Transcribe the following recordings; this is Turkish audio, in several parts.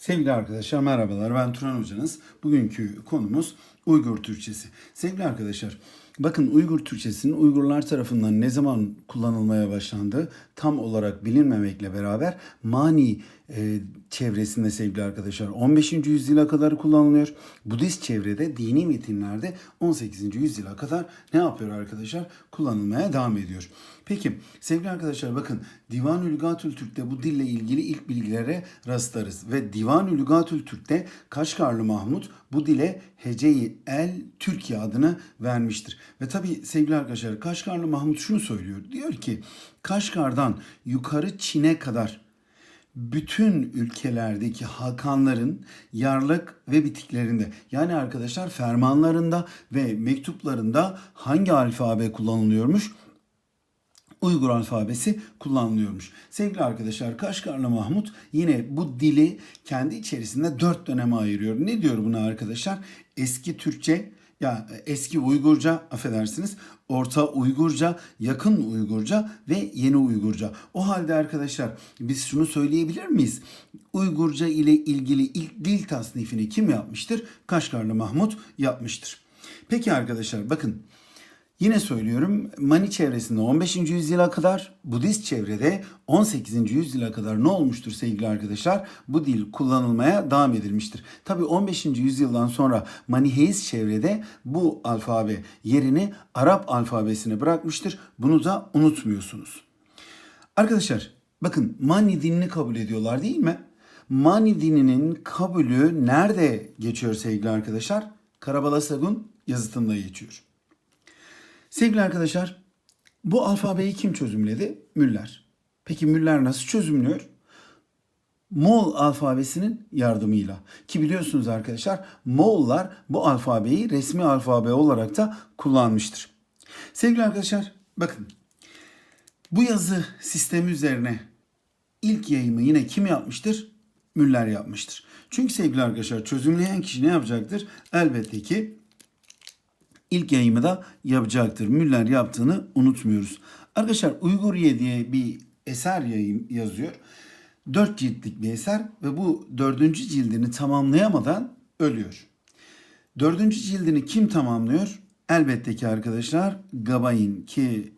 Sevgili arkadaşlar merhabalar ben Turan Hocanız. Bugünkü konumuz Uygur Türkçesi. Sevgili arkadaşlar bakın Uygur Türkçesinin Uygurlar tarafından ne zaman kullanılmaya başlandığı tam olarak bilinmemekle beraber mani e, çevresinde sevgili arkadaşlar 15. yüzyıla kadar kullanılıyor. Budist çevrede dini metinlerde 18. yüzyıla kadar ne yapıyor arkadaşlar? Kullanılmaya devam ediyor. Peki sevgili arkadaşlar bakın Divan-ı Lügatül Türk'te bu dille ilgili ilk bilgilere rastlarız ve Divan-ı Lügatül Türk'te Kaşgarlı Mahmut bu dile Hece-i El Türkiye adını vermiştir. Ve tabi sevgili arkadaşlar Kaşgarlı Mahmut şunu söylüyor. Diyor ki Kaşgar'dan yukarı Çin'e kadar bütün ülkelerdeki hakanların yarlık ve bitiklerinde yani arkadaşlar fermanlarında ve mektuplarında hangi alfabe kullanılıyormuş? Uygur alfabesi kullanılıyormuş. Sevgili arkadaşlar Kaşgarlı Mahmut yine bu dili kendi içerisinde dört döneme ayırıyor. Ne diyor buna arkadaşlar? Eski Türkçe, ya eski Uygurca affedersiniz, orta Uygurca, yakın Uygurca ve yeni Uygurca. O halde arkadaşlar biz şunu söyleyebilir miyiz? Uygurca ile ilgili ilk dil tasnifini kim yapmıştır? Kaşgarlı Mahmut yapmıştır. Peki arkadaşlar bakın Yine söylüyorum Mani çevresinde 15. yüzyıla kadar, Budist çevrede 18. yüzyıla kadar ne olmuştur sevgili arkadaşlar? Bu dil kullanılmaya devam edilmiştir. Tabi 15. yüzyıldan sonra Maniheist çevrede bu alfabe yerini Arap alfabesine bırakmıştır. Bunu da unutmuyorsunuz. Arkadaşlar bakın Mani dinini kabul ediyorlar değil mi? Mani dininin kabulü nerede geçiyor sevgili arkadaşlar? Karabalasagun yazıtında geçiyor. Sevgili arkadaşlar, bu alfabeyi kim çözümledi? Müller. Peki Müller nasıl çözümlüyor? Moğol alfabesinin yardımıyla. Ki biliyorsunuz arkadaşlar Moğollar bu alfabeyi resmi alfabe olarak da kullanmıştır. Sevgili arkadaşlar bakın bu yazı sistemi üzerine ilk yayımı yine kim yapmıştır? Müller yapmıştır. Çünkü sevgili arkadaşlar çözümleyen kişi ne yapacaktır? Elbette ki ilk yayımı da yapacaktır. Müller yaptığını unutmuyoruz. Arkadaşlar Uyguriye diye bir eser yayım yazıyor. Dört ciltlik bir eser ve bu dördüncü cildini tamamlayamadan ölüyor. Dördüncü cildini kim tamamlıyor? Elbette ki arkadaşlar Gabayin ki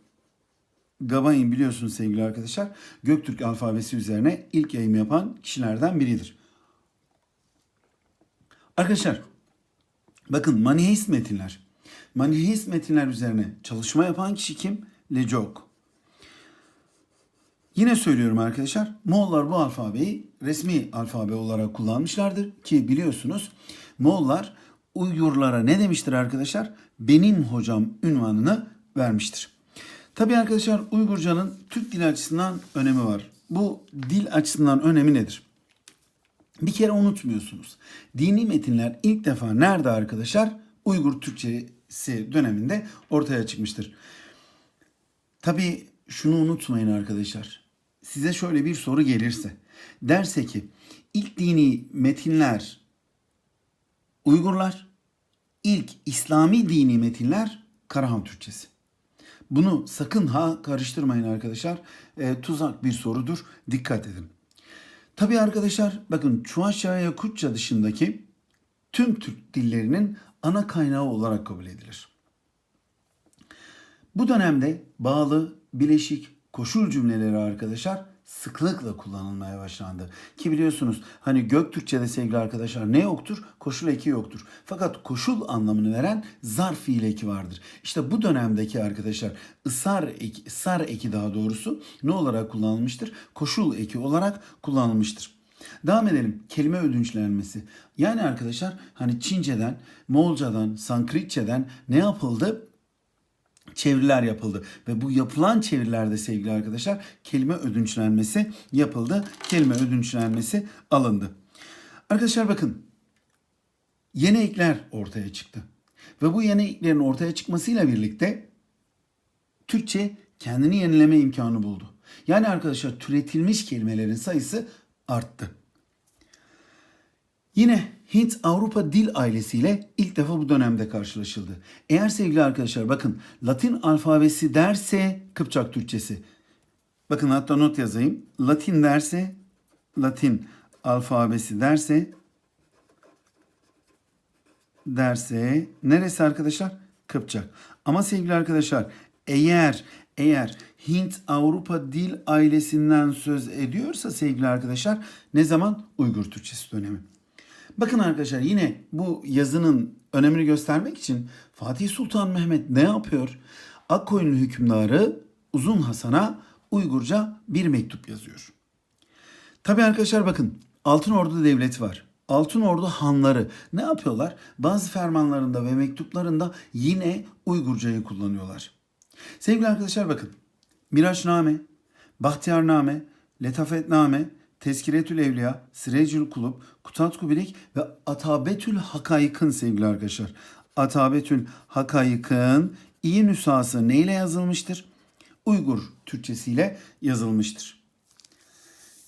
Gabayin biliyorsunuz sevgili arkadaşlar Göktürk alfabesi üzerine ilk yayım yapan kişilerden biridir. Arkadaşlar bakın Maniheist metinler Maniheist metinler üzerine çalışma yapan kişi kim? Lecok. Yine söylüyorum arkadaşlar. Moğollar bu alfabeyi resmi alfabe olarak kullanmışlardır. Ki biliyorsunuz Moğollar Uygurlara ne demiştir arkadaşlar? Benim hocam ünvanını vermiştir. Tabii arkadaşlar Uygurcanın Türk dili açısından önemi var. Bu dil açısından önemi nedir? Bir kere unutmuyorsunuz. Dini metinler ilk defa nerede arkadaşlar? Uygur Türkçesi döneminde ortaya çıkmıştır. Tabii şunu unutmayın arkadaşlar. Size şöyle bir soru gelirse. Derse ki ilk dini metinler Uygurlar, ilk İslami dini metinler Karahan Türkçesi. Bunu sakın ha karıştırmayın arkadaşlar. E, tuzak bir sorudur. Dikkat edin. Tabii arkadaşlar bakın Çuvaşya Yakutça dışındaki tüm Türk dillerinin ana kaynağı olarak kabul edilir. Bu dönemde bağlı, bileşik, koşul cümleleri arkadaşlar sıklıkla kullanılmaya başlandı. Ki biliyorsunuz hani Göktürkçe'de sevgili arkadaşlar ne yoktur? Koşul eki yoktur. Fakat koşul anlamını veren zarf fiil eki vardır. İşte bu dönemdeki arkadaşlar ısar eki, sar eki daha doğrusu ne olarak kullanılmıştır? Koşul eki olarak kullanılmıştır. Devam edelim. Kelime ödünçlenmesi. Yani arkadaşlar hani Çince'den, Moğolcadan, Sanskritçeden ne yapıldı? çeviriler yapıldı. Ve bu yapılan çevirilerde sevgili arkadaşlar kelime ödünçlenmesi yapıldı. Kelime ödünçlenmesi alındı. Arkadaşlar bakın yeni ekler ortaya çıktı. Ve bu yeni eklerin ortaya çıkmasıyla birlikte Türkçe kendini yenileme imkanı buldu. Yani arkadaşlar türetilmiş kelimelerin sayısı arttı. Yine Hint-Avrupa dil ailesiyle ilk defa bu dönemde karşılaşıldı. Eğer sevgili arkadaşlar bakın Latin alfabesi derse Kıpçak Türkçesi. Bakın hatta not yazayım. Latin derse Latin alfabesi derse derse neresi arkadaşlar? Kıpçak. Ama sevgili arkadaşlar eğer eğer Hint Avrupa dil ailesinden söz ediyorsa sevgili arkadaşlar ne zaman? Uygur Türkçesi dönemi. Bakın arkadaşlar yine bu yazının önemini göstermek için Fatih Sultan Mehmet ne yapıyor? Akkoyunlu hükümdarı Uzun Hasan'a Uygurca bir mektup yazıyor. Tabii arkadaşlar bakın Altın Ordu Devleti var. Altın Ordu hanları ne yapıyorlar? Bazı fermanlarında ve mektuplarında yine Uygurcayı kullanıyorlar. Sevgili arkadaşlar bakın. Miraçname, Bahtiyarname, Letafetname, Tezkiretül Evliya, Sirecül Kulub, Kutat Kubilik ve Atabetül Hakayık'ın sevgili arkadaşlar. Atabetül Hakayık'ın iyi nüshası neyle yazılmıştır? Uygur Türkçesiyle yazılmıştır.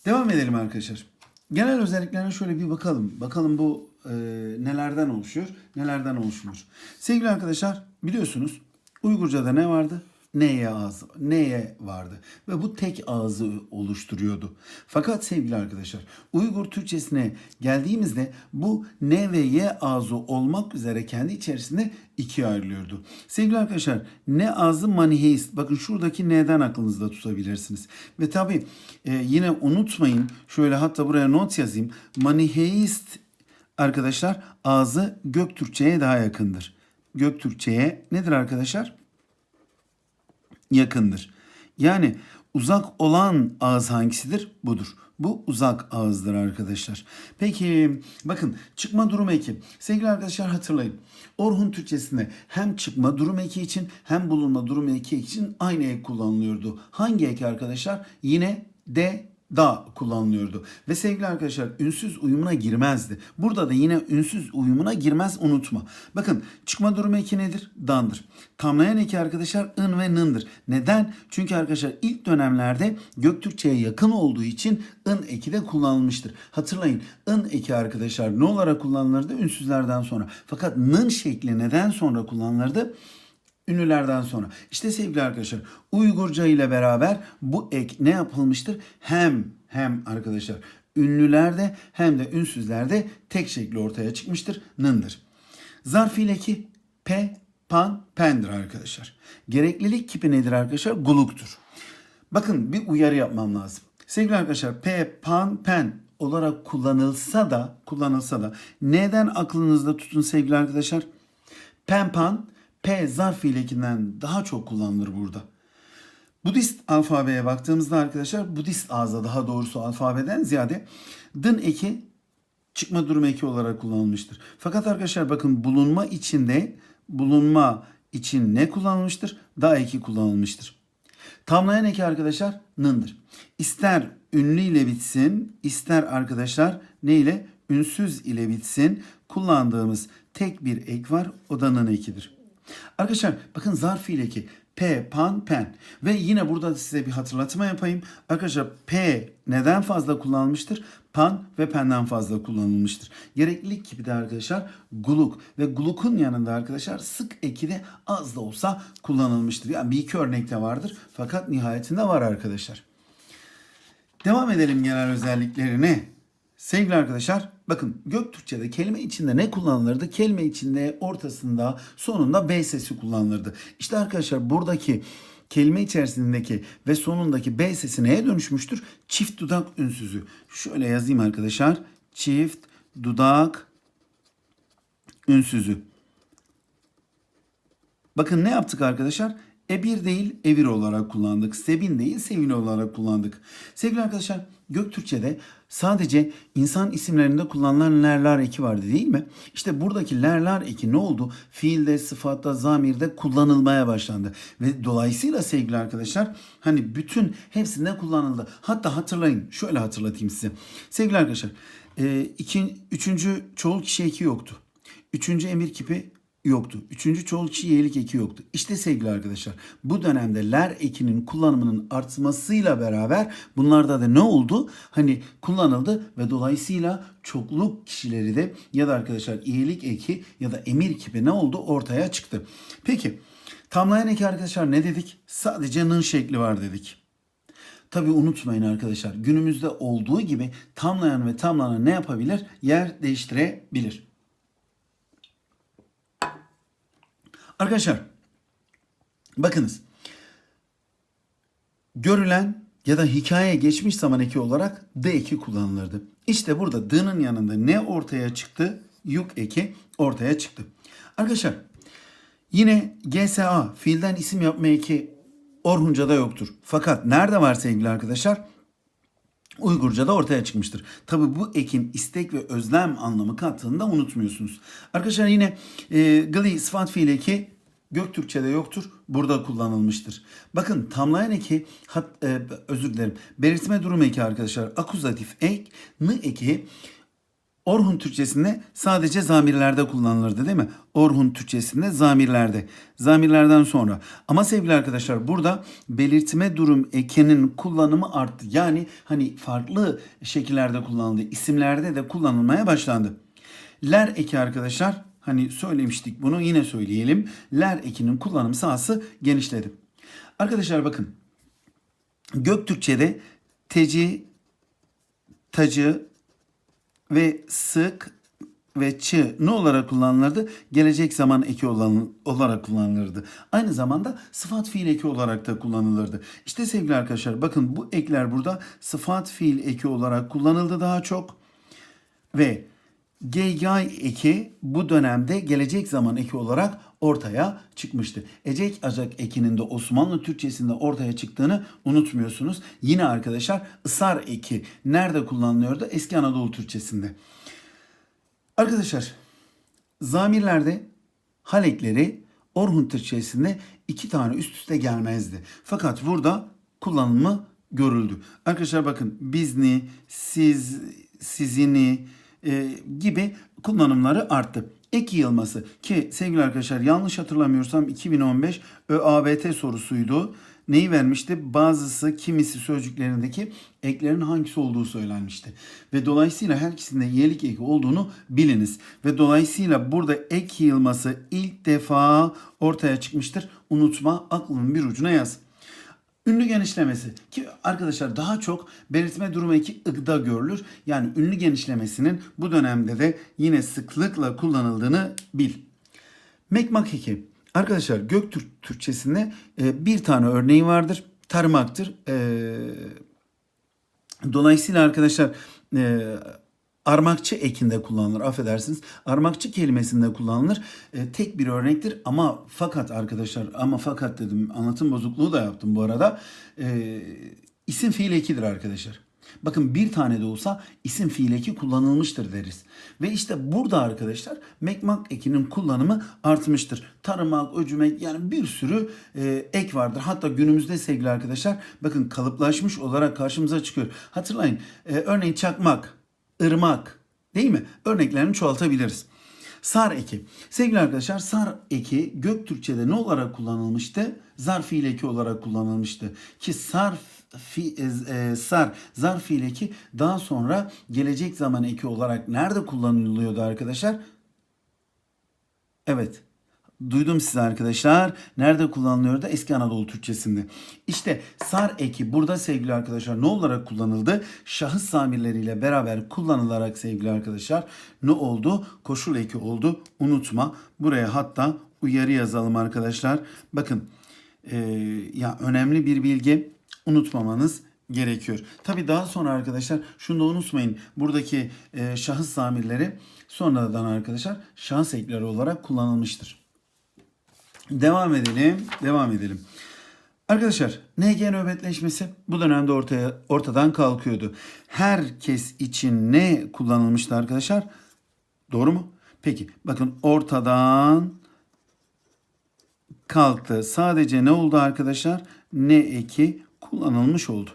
Devam edelim arkadaşlar. Genel özelliklerine şöyle bir bakalım. Bakalım bu e, nelerden oluşuyor, nelerden oluşmuyor. Sevgili arkadaşlar biliyorsunuz Uygurca'da ne vardı? Neye ağzı, neye vardı ve bu tek ağzı oluşturuyordu. Fakat sevgili arkadaşlar Uygur Türkçesine geldiğimizde bu ne ve ye ağzı olmak üzere kendi içerisinde ikiye ayrılıyordu. Sevgili arkadaşlar ne ağzı maniheist. Bakın şuradaki neden aklınızda tutabilirsiniz. Ve tabi yine unutmayın şöyle hatta buraya not yazayım. Maniheist arkadaşlar ağzı Göktürkçe'ye daha yakındır. Göktürkçe'ye nedir arkadaşlar? yakındır. Yani uzak olan ağız hangisidir? Budur. Bu uzak ağızdır arkadaşlar. Peki bakın çıkma durum eki. Sevgili arkadaşlar hatırlayın. Orhun Türkçesinde hem çıkma durum eki için hem bulunma durum eki için aynı ek kullanılıyordu. Hangi ek arkadaşlar? Yine de da kullanılıyordu. Ve sevgili arkadaşlar ünsüz uyumuna girmezdi. Burada da yine ünsüz uyumuna girmez unutma. Bakın çıkma durumu eki nedir? Dandır. Tamlayan eki arkadaşlar ın ve nındır. Neden? Çünkü arkadaşlar ilk dönemlerde Göktürkçe'ye yakın olduğu için ın eki de kullanılmıştır. Hatırlayın ın eki arkadaşlar ne olarak kullanılırdı? Ünsüzlerden sonra. Fakat nın şekli neden sonra kullanılırdı? Ünlülerden sonra. İşte sevgili arkadaşlar Uygurca ile beraber bu ek ne yapılmıştır? Hem hem arkadaşlar ünlülerde hem de ünsüzlerde tek şekli ortaya çıkmıştır. Nındır. Zarf ile ki pe, pan, pendir arkadaşlar. Gereklilik kipi nedir arkadaşlar? Guluktur. Bakın bir uyarı yapmam lazım. Sevgili arkadaşlar pe, pan, pen olarak kullanılsa da kullanılsa da neden aklınızda tutun sevgili arkadaşlar? Pen, pan P zarf fiilikinden daha çok kullanılır burada. Budist alfabeye baktığımızda arkadaşlar Budist ağızda daha doğrusu alfabeden ziyade dın eki çıkma durumu eki olarak kullanılmıştır. Fakat arkadaşlar bakın bulunma içinde bulunma için ne kullanılmıştır? Da eki kullanılmıştır. Tamlayan eki arkadaşlar nındır. İster ünlü ile bitsin, ister arkadaşlar ne ile? Ünsüz ile bitsin. Kullandığımız tek bir ek var. O da nın ekidir. Arkadaşlar bakın zarf ile ki P, pan, pen. Ve yine burada size bir hatırlatma yapayım. Arkadaşlar P neden fazla kullanılmıştır? Pan ve penden fazla kullanılmıştır. Gereklilik gibi de arkadaşlar guluk ve gulukun yanında arkadaşlar sık eki de az da olsa kullanılmıştır. Yani bir iki örnekte vardır fakat nihayetinde var arkadaşlar. Devam edelim genel özelliklerine. Sevgili arkadaşlar bakın Göktürkçe'de kelime içinde ne kullanılırdı? Kelime içinde ortasında sonunda B sesi kullanılırdı. İşte arkadaşlar buradaki kelime içerisindeki ve sonundaki B sesi neye dönüşmüştür? Çift dudak ünsüzü. Şöyle yazayım arkadaşlar. Çift dudak ünsüzü. Bakın ne yaptık arkadaşlar? E1 değil evir olarak kullandık. Sebin değil sevin olarak kullandık. Sevgili arkadaşlar Göktürkçe'de sadece insan isimlerinde kullanılan lerlar eki vardı değil mi? İşte buradaki lerlar eki ne oldu? Fiilde, sıfatta, zamirde kullanılmaya başlandı. Ve dolayısıyla sevgili arkadaşlar hani bütün hepsinde kullanıldı. Hatta hatırlayın şöyle hatırlatayım size. Sevgili arkadaşlar e, iki, üçüncü çoğul kişi eki yoktu. Üçüncü emir kipi yoktu. Üçüncü çoğul kişi yeğlik eki yoktu. İşte sevgili arkadaşlar bu dönemde ler ekinin kullanımının artmasıyla beraber bunlarda da ne oldu? Hani kullanıldı ve dolayısıyla çokluk kişileri de ya da arkadaşlar iyilik eki ya da emir kipi ne oldu? Ortaya çıktı. Peki tamlayan eki arkadaşlar ne dedik? Sadece nın şekli var dedik. Tabi unutmayın arkadaşlar günümüzde olduğu gibi tamlayan ve tamlanan ne yapabilir? Yer değiştirebilir. Arkadaşlar bakınız görülen ya da hikaye geçmiş zaman eki olarak D eki kullanılırdı. İşte burada D'nın yanında ne ortaya çıktı? Yuk eki ortaya çıktı. Arkadaşlar yine GSA fiilden isim yapma eki Orhunca'da yoktur. Fakat nerede var sevgili arkadaşlar? Uygurca'da ortaya çıkmıştır. Tabi bu ekin istek ve özlem anlamı kattığını da unutmuyorsunuz. Arkadaşlar yine e, gli sıfat fiil eki Göktürkçe'de yoktur. Burada kullanılmıştır. Bakın tamlayan eki hat, e, özür dilerim. Belirtme durum eki arkadaşlar. Akuzatif ek, nı eki Orhun Türkçesinde sadece zamirlerde kullanılırdı değil mi? Orhun Türkçesinde zamirlerde. Zamirlerden sonra. Ama sevgili arkadaşlar burada belirtme durum ekinin kullanımı arttı. Yani hani farklı şekillerde kullanıldı. İsimlerde de kullanılmaya başlandı. Ler eki arkadaşlar hani söylemiştik bunu yine söyleyelim. Ler ekinin kullanım sahası genişledi. Arkadaşlar bakın. Göktürkçe'de teci, tacı, ve sık ve çı ne olarak kullanılırdı? Gelecek zaman eki olan, olarak kullanılırdı. Aynı zamanda sıfat fiil eki olarak da kullanılırdı. İşte sevgili arkadaşlar bakın bu ekler burada sıfat fiil eki olarak kullanıldı daha çok. Ve geygay eki bu dönemde gelecek zaman eki olarak ortaya çıkmıştı. Ecek acak ekinin de Osmanlı Türkçesinde ortaya çıktığını unutmuyorsunuz. Yine arkadaşlar ısar eki nerede kullanılıyordu? Eski Anadolu Türkçesinde. Arkadaşlar zamirlerde halekleri Orhun Türkçesinde iki tane üst üste gelmezdi. Fakat burada kullanımı görüldü. Arkadaşlar bakın bizni, siz, sizini e, gibi kullanımları arttı. Ek yığılması ki sevgili arkadaşlar yanlış hatırlamıyorsam 2015 ÖABT sorusuydu. Neyi vermişti? Bazısı kimisi sözcüklerindeki eklerin hangisi olduğu söylenmişti. Ve dolayısıyla her ikisinde yelik eki olduğunu biliniz. Ve dolayısıyla burada ek yığılması ilk defa ortaya çıkmıştır. Unutma aklının bir ucuna yaz. Ünlü genişlemesi ki arkadaşlar daha çok belirtme durumu eki ıgda görülür. Yani ünlü genişlemesinin bu dönemde de yine sıklıkla kullanıldığını bil. Mekmak eki. Arkadaşlar Göktürk Türkçesinde e, bir tane örneği vardır. Tarımaktır. E, dolayısıyla arkadaşlar e, armakçı ekinde kullanılır affedersiniz. Armakçı kelimesinde kullanılır. E, tek bir örnektir ama fakat arkadaşlar ama fakat dedim anlatım bozukluğu da yaptım bu arada. E, isim fiil ekidir arkadaşlar. Bakın bir tane de olsa isim fiil eki kullanılmıştır deriz. Ve işte burada arkadaşlar mekmak ekinin kullanımı artmıştır. Tarımak, öcümek yani bir sürü e, ek vardır. Hatta günümüzde sevgili arkadaşlar bakın kalıplaşmış olarak karşımıza çıkıyor. Hatırlayın e, örneğin çakmak, ırmak değil mi? Örneklerini çoğaltabiliriz. Sar eki. Sevgili arkadaşlar sar eki Göktürkçe'de ne olarak kullanılmıştı? Zarf fiil eki olarak kullanılmıştı. Ki sarf fi, e, sar zarf fiil eki daha sonra gelecek zaman eki olarak nerede kullanılıyordu arkadaşlar? Evet. Duydum size arkadaşlar. Nerede kullanılıyordu? Eski Anadolu Türkçesinde. İşte sar eki burada sevgili arkadaşlar ne olarak kullanıldı? Şahıs zamirleriyle beraber kullanılarak sevgili arkadaşlar ne oldu? Koşul eki oldu. Unutma. Buraya hatta uyarı yazalım arkadaşlar. Bakın e, ya önemli bir bilgi unutmamanız gerekiyor. Tabi daha sonra arkadaşlar şunu da unutmayın. Buradaki e, şahıs zamirleri sonradan arkadaşlar şahıs ekleri olarak kullanılmıştır. Devam edelim. Devam edelim. Arkadaşlar NG nöbetleşmesi bu dönemde ortaya ortadan kalkıyordu. Herkes için ne kullanılmıştı arkadaşlar? Doğru mu? Peki bakın ortadan kalktı. Sadece ne oldu arkadaşlar? Ne eki kullanılmış oldu.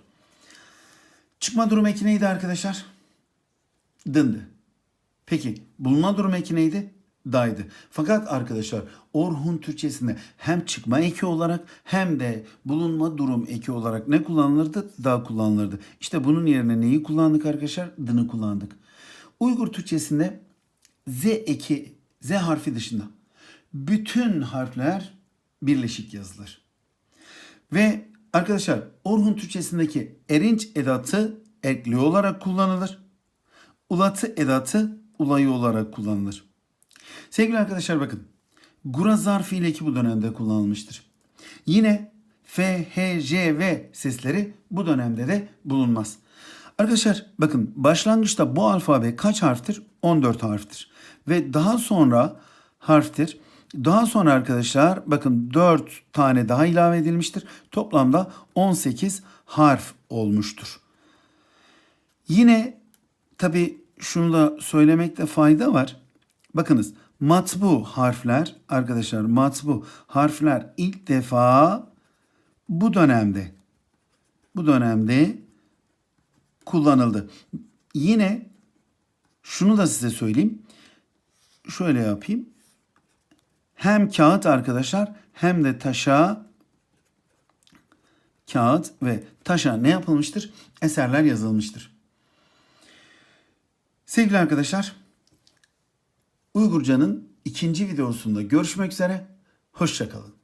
Çıkma durum eki neydi arkadaşlar? Dındı. Peki bulunma durum eki neydi? Daydı. Fakat arkadaşlar Orhun Türkçesinde hem çıkma eki olarak hem de bulunma durum eki olarak ne kullanılırdı? Da kullanılırdı. İşte bunun yerine neyi kullandık arkadaşlar? Dını kullandık. Uygur Türkçesinde Z eki, Z harfi dışında bütün harfler birleşik yazılır. Ve Arkadaşlar Orhun Türkçesindeki erinç edatı ekli olarak kullanılır. Ulatı edatı ulayı olarak kullanılır. Sevgili arkadaşlar bakın. Gura zarfı ile ki bu dönemde kullanılmıştır. Yine F, H, J, V sesleri bu dönemde de bulunmaz. Arkadaşlar bakın başlangıçta bu alfabe kaç harftir? 14 harftir. Ve daha sonra harftir. Daha sonra arkadaşlar bakın 4 tane daha ilave edilmiştir. Toplamda 18 harf olmuştur. Yine tabi şunu da söylemekte fayda var. Bakınız matbu harfler arkadaşlar matbu harfler ilk defa bu dönemde bu dönemde kullanıldı. Yine şunu da size söyleyeyim. Şöyle yapayım. Hem kağıt arkadaşlar hem de taşa kağıt ve taşa ne yapılmıştır? Eserler yazılmıştır. Sevgili arkadaşlar, Uygurca'nın ikinci videosunda görüşmek üzere. Hoşçakalın.